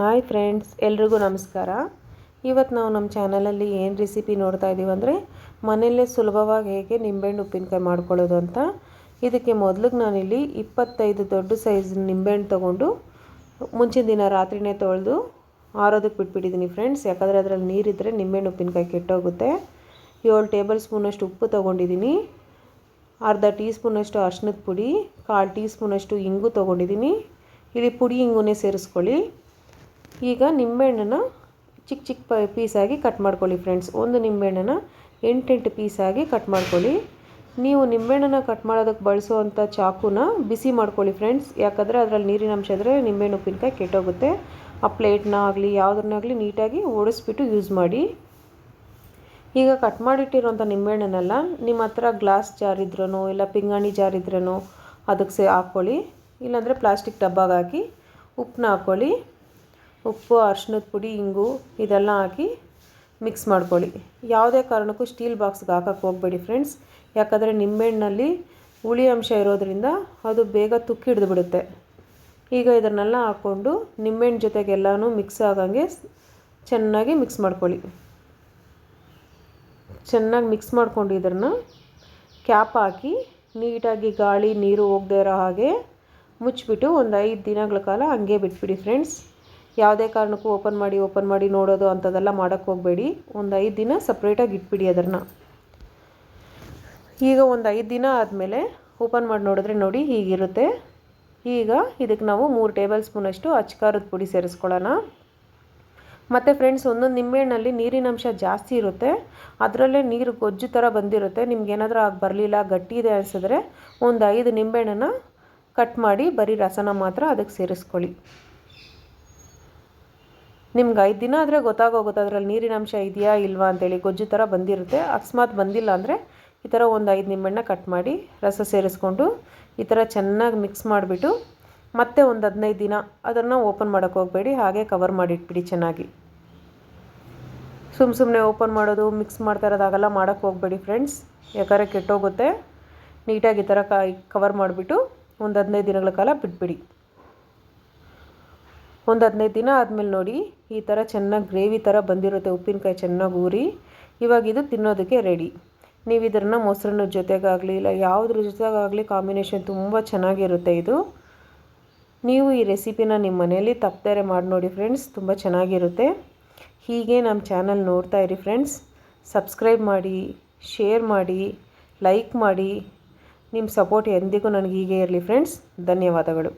Hi friends, ಎಲ್ರಿಗೂ ನಮಸ್ಕಾರ. ಇವತ್ತು ನಾವು ನಮ್ಮ ಚಾನಲಲ್ಲಿ ಏನು ರೆಸಿಪಿ ನೋಡ್ತಾ ಇದ್ದೀವಿ ಅಂದರೆ ಮನೆಯಲ್ಲೇ ಸುಲಭವಾಗಿ ಹೇಗೆ ನಿಂಬೆಹಣ್ಣು ಉಪ್ಪಿನಕಾಯಿ ಮಾಡ್ಕೊಳ್ಳೋದು ಅಂತ. ಇದಕ್ಕೆ ಮೊದಲಿಗೆ ನಾನಿಲ್ಲಿ ಇಪ್ಪತ್ತೈದು ದೊಡ್ಡ ಸೈಜ್ ನಿಂಬೆಹಣ್ಣು ತೊಗೊಂಡು ಮುಂಚಿನ ದಿನ ರಾತ್ರಿನೇ ತೊಳೆದು ಆರೋದಕ್ಕೆ ಬಿಟ್ಬಿಟ್ಟಿದ್ದೀನಿ ಫ್ರೆಂಡ್ಸ್. ಯಾಕಂದರೆ ಅದರಲ್ಲಿ ನೀರಿದ್ದರೆ ನಿಂಬೆಹಣ್ಣು ಉಪ್ಪಿನಕಾಯಿ ಕೆಟ್ಟೋಗುತ್ತೆ. ಏಳು ಟೇಬಲ್ ಸ್ಪೂನಷ್ಟು ಉಪ್ಪು ತೊಗೊಂಡಿದ್ದೀನಿ ಅರ್ಧ ಟೀ ಸ್ಪೂನಷ್ಟು ಅರ್ಶಿನದ ಪುಡಿ, ಕಾಲು ಟೀ ಸ್ಪೂನಷ್ಟು ಇಂಗು ತೊಗೊಂಡಿದ್ದೀನಿ ಇಲ್ಲಿ ಪುಡಿ ಇಂಗುನೇ ಸೇರಿಸ್ಕೊಳ್ಳಿ. ಈಗ ನಿಂಬೆಹಣ್ಣನ್ನು ಚಿಕ್ಕ ಚಿಕ್ಕ ಪೀಸಾಗಿ ಕಟ್ ಮಾಡ್ಕೊಳ್ಳಿ ಫ್ರೆಂಡ್ಸ್ ಒಂದು ನಿಂಬೆಹಣ್ಣನ್ನು ಎಂಟೆಂಟು ಪೀಸಾಗಿ ಕಟ್ ಮಾಡ್ಕೊಳ್ಳಿ. ನೀವು ನಿಂಬೆಹಣ್ಣನ್ನು ಕಟ್ ಮಾಡೋದಕ್ಕೆ ಬಳಸುವಂಥ ಚಾಕುನ ಬಿಸಿ ಮಾಡ್ಕೊಳ್ಳಿ ಫ್ರೆಂಡ್ಸ್ ಯಾಕಂದರೆ ಅದರಲ್ಲಿ ನೀರಿನ ಅಂಶ ಇದ್ದರೆ ನಿಂಬೆಹಣ್ಣು ಉಪ್ಪಿನಕಾಯಿ ಕೆಟ್ಟೋಗುತ್ತೆ. ಆ ಪ್ಲೇಟ್ನ ಆಗಲಿ ಯಾವುದನ್ನಾಗಲಿ ನೀಟಾಗಿ ಓಡಿಸ್ಬಿಟ್ಟು ಯೂಸ್ ಮಾಡಿ. ಈಗ ಕಟ್ ಮಾಡಿಟ್ಟಿರೋಂಥ ನಿಂಬೆಹಣ್ಣನ್ನೆಲ್ಲ ನಿಮ್ಮ ಹತ್ರ ಗ್ಲಾಸ್ ಜಾರ್ ಇದ್ರೂ ಇಲ್ಲ ಪಿಂಗಾಣಿ ಜಾರ್ ಇದ್ರೂ ಅದಕ್ಕೆ ಸೇ ಹಾಕ್ಕೊಳ್ಳಿ. ಇಲ್ಲಾಂದರೆ ಪ್ಲಾಸ್ಟಿಕ್ ಡಬ್ಬಾಗೆ ಹಾಕಿ ಉಪ್ಪನ್ನ ಹಾಕ್ಕೊಳ್ಳಿ. ಉಪ್ಪು ಅರ್ಶಿನದ ಪುಡಿ, ಇಂಗು ಇದೆಲ್ಲ ಹಾಕಿ ಮಿಕ್ಸ್ ಮಾಡ್ಕೊಳ್ಳಿ. ಯಾವುದೇ ಕಾರಣಕ್ಕೂ ಸ್ಟೀಲ್ ಬಾಕ್ಸ್ಗೆ ಹಾಕಕ್ಕೆ ಹೋಗಬೇಡಿ ಫ್ರೆಂಡ್ಸ್ ಯಾಕಂದರೆ ನಿಂಬೆಹಣ್ಣಲ್ಲಿ ಹುಳಿ ಅಂಶ ಇರೋದ್ರಿಂದ ಅದು ಬೇಗ ತುಕ್ಕಿ ಹಿಡಿದುಬಿಡುತ್ತೆ ಈಗ ಇದನ್ನೆಲ್ಲ ಹಾಕ್ಕೊಂಡು ನಿಂಬೆಹಣ್ಣು ಜೊತೆಗೆಲ್ಲನೂ ಮಿಕ್ಸ್ ಆಗಂಗೆ ಚೆನ್ನಾಗಿ ಮಿಕ್ಸ್ ಮಾಡ್ಕೊಳ್ಳಿ. ಚೆನ್ನಾಗಿ ಮಿಕ್ಸ್ ಮಾಡಿಕೊಂಡು ಇದನ್ನು ಕ್ಯಾಪ್ ಹಾಕಿ ನೀಟಾಗಿ ಗಾಳಿ, ನೀರು ಹೋಗದೇ ಇರೋ ಹಾಗೆ ಮುಚ್ಚಿಬಿಟ್ಟು ಒಂದು ಐದು ದಿನಗಳ ಕಾಲ ಹಂಗೆ ಬಿಟ್ಬಿಡಿ ಫ್ರೆಂಡ್ಸ್ ಯಾವುದೇ ಕಾರಣಕ್ಕೂ ಓಪನ್ ಮಾಡಿ ಓಪನ್ ಮಾಡಿ ನೋಡೋದು ಅಂಥದ್ದೆಲ್ಲ ಮಾಡೋಕ್ಕೆ ಹೋಗಬೇಡಿ. ಒಂದು ಐದು ದಿನ ಸಪ್ರೇಟಾಗಿ ಇಟ್ಬಿಡಿ ಅದನ್ನು. ಈಗ ಒಂದು ಐದು ದಿನ ಆದಮೇಲೆ ಓಪನ್ ಮಾಡಿ ನೋಡಿದ್ರೆ ನೋಡಿ ಹೀಗಿರುತ್ತೆ. ಈಗ ಇದಕ್ಕೆ ನಾವು ಮೂರು ಟೇಬಲ್ ಸ್ಪೂನಷ್ಟು ಅಚ್ಕಾರದ ಪುಡಿ ಸೇರಿಸ್ಕೊಳ್ಳೋಣ. ಮತ್ತು ಫ್ರೆಂಡ್ಸ್ ಒಂದೊಂದು ನಿಂಬೆಹಣ್ಣಲ್ಲಿ ನೀರಿನ ಅಂಶ ಜಾಸ್ತಿ ಇರುತ್ತೆ. ಅದರಲ್ಲೇ ನೀರು ಗೊಜ್ಜು ಥರ ಬಂದಿರುತ್ತೆ. ನಿಮ್ಗೇನಾದರೂ ಆಗಿ ಬರಲಿಲ್ಲ, ಗಟ್ಟಿ ಇದೆ ಅನಿಸಿದ್ರೆ ಒಂದು ಐದು ನಿಂಬೆಹಣ್ಣನ್ನು ಕಟ್ ಮಾಡಿ ಬರೀ ರಸನ ಮಾತ್ರ ಅದಕ್ಕೆ ಸೇರಿಸ್ಕೊಳ್ಳಿ. ನಿಮ್ಗೆ ಐದು ದಿನ ಆದರೆ ಗೊತ್ತಾಗೋಗುತ್ತೆ ಅದರಲ್ಲಿ ನೀರಿನ ಅಂಶ ಇದೆಯಾ ಇಲ್ವಾ ಅಂತೇಳಿ ಗೊಜ್ಜು ಥರ ಬಂದಿರುತ್ತೆ. ಅಕಸ್ಮಾತ್ ಬಂದಿಲ್ಲ ಅಂದರೆ ಈ ಥರ ಒಂದು ಐದು ನಿಂಬೆಹಣ್ಣ ಕಟ್ ಮಾಡಿ ರಸ ಸೇರಿಸ್ಕೊಂಡು ಈ ಥರ ಚೆನ್ನಾಗಿ ಮಿಕ್ಸ್ ಮಾಡಿಬಿಟ್ಟು ಮತ್ತೆ ಒಂದು ಹದಿನೈದು ದಿನ ಅದನ್ನು ಓಪನ್ ಮಾಡೋಕ್ಕೆ ಹೋಗಬೇಡಿ, ಹಾಗೆ ಕವರ್ ಮಾಡಿಟ್ಬಿಡಿ ಚೆನ್ನಾಗಿ. ಸುಮ್ಮ ಸುಮ್ಮನೆ ಓಪನ್ ಮಾಡೋದು ಮಿಕ್ಸ್ ಮಾಡ್ತಾ ಇರೋದಾಗೆಲ್ಲ ಮಾಡೋಕ್ಕೆ ಹೋಗಬೇಡಿ ಫ್ರೆಂಡ್ಸ್ ಯಾಕಂದರೆ ಕೆಟ್ಟೋಗುತ್ತೆ. ನೀಟಾಗಿ ಈ ಥರ ಕವರ್ ಮಾಡಿಬಿಟ್ಟು ಒಂದು ಹದಿನೈದು ದಿನಗಳ ಕಾಲ ಬಿಟ್ಬಿಡಿ. ಒಂದು ಹದಿನೈದು ದಿನ ಆದಮೇಲೆ ನೋಡಿ ಈ ಥರ ಚೆನ್ನಾಗಿ ಗ್ರೇವಿ ಥರ ಬಂದಿರುತ್ತೆ, ಉಪ್ಪಿನಕಾಯಿ ಚೆನ್ನಾಗಿ ಊರಿ. ಇವಾಗ ಇದು ತಿನ್ನೋದಕ್ಕೆ ರೆಡಿ ನೀವು ಇದನ್ನು ಮೊಸರನ್ನ ಜೊತೆಗಾಗಲಿ, ಇಲ್ಲ ಯಾವುದ್ರ ಜೊತೆಗಾಗಲಿ ಕಾಂಬಿನೇಷನ್ ತುಂಬ ಚೆನ್ನಾಗಿರುತ್ತೆ ಇದು. ನೀವು ಈ ರೆಸಿಪಿನ ನಿಮ್ಮ ಮನೆಯಲ್ಲಿ ತಪ್ಪದೇ ಮಾಡಿ ನೋಡಿ ಫ್ರೆಂಡ್ಸ್ ತುಂಬ ಚೆನ್ನಾಗಿರುತ್ತೆ. ಹೀಗೆ ನಮ್ಮ ಚಾನಲ್ ನೋಡ್ತಾ ಇರಿ ಫ್ರೆಂಡ್ಸ್ ಸಬ್ಸ್ಕ್ರೈಬ್ ಮಾಡಿ ಶೇರ್ ಮಾಡಿ ಲೈಕ್ ಮಾಡಿ. ನಿಮ್ಮ ಸಪೋರ್ಟ್ ಎಂದಿಗೂ ನನಗೆ ಹೀಗೆ ಇರಲಿ ಫ್ರೆಂಡ್ಸ್ ಧನ್ಯವಾದಗಳು.